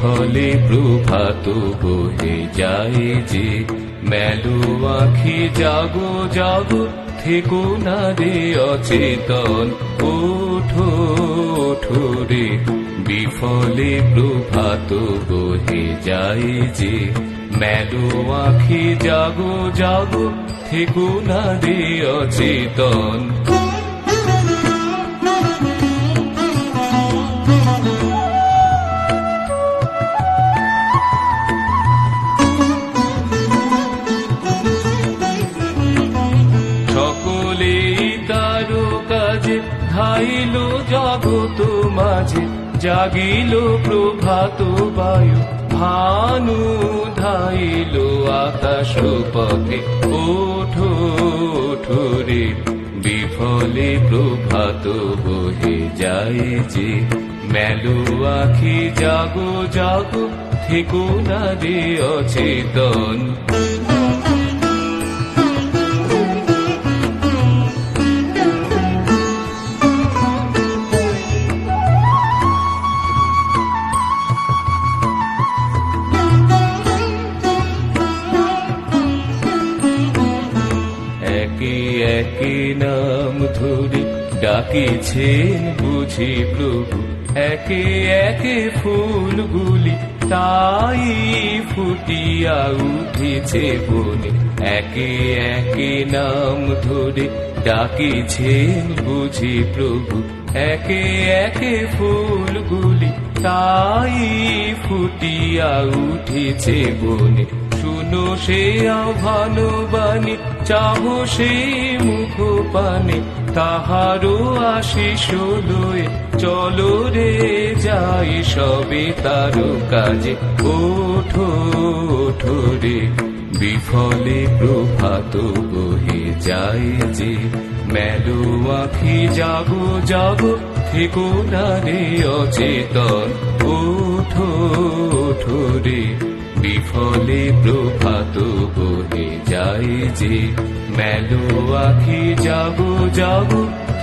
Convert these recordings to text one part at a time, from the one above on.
প্রভাত বহে যায় যে, মেলো আখি, জাগো জাগো, থেকো না রে অচেতন, ওঠো ওঠো রে। বিফলে প্রভাত বহে যায় যে, মেলো আখি, জাগো জাগো, থেকো না রে অচেতন। কাজে ধাইল জগত মাঝে, জাগিল প্রভাত বায়ু। ভানু ধাইল আকাশ পথে, ওঠো ওঠো রে, বিফলে প্রভাত বহে যায় যে। মেলো আখি, জাগো জাগো, থেকো না রে অচেতন। একে একে নাম ধরে ডাকিছেন বুঝি প্রভু। একে একে ফুলগুলি তাই ফুটিয়া উঠেছে বনে। একে একে নাম ধরে ডাকিছেন বুঝি প্রভু। একে একে ফুলগুলি তাই ফুটিয়া উঠেছে বনে। শুনো সে আহ্বান বাণী, চাহো সে মুখ পানে তাহারও আশিস লয়ে চলো রে যাই সবে তার কাজে। ওঠো ওঠো রে, বিফলে প্রভাত বহে যায় যে, মেলো আখি জাগো জাগো, থেকো না রে অচেতন। ওঠো ওঠো রে বিফলে প্রভাত বহে যায় যে মেলো আখি যাব যাব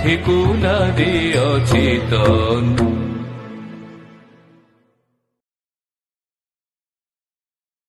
থেকো দে অচেতন।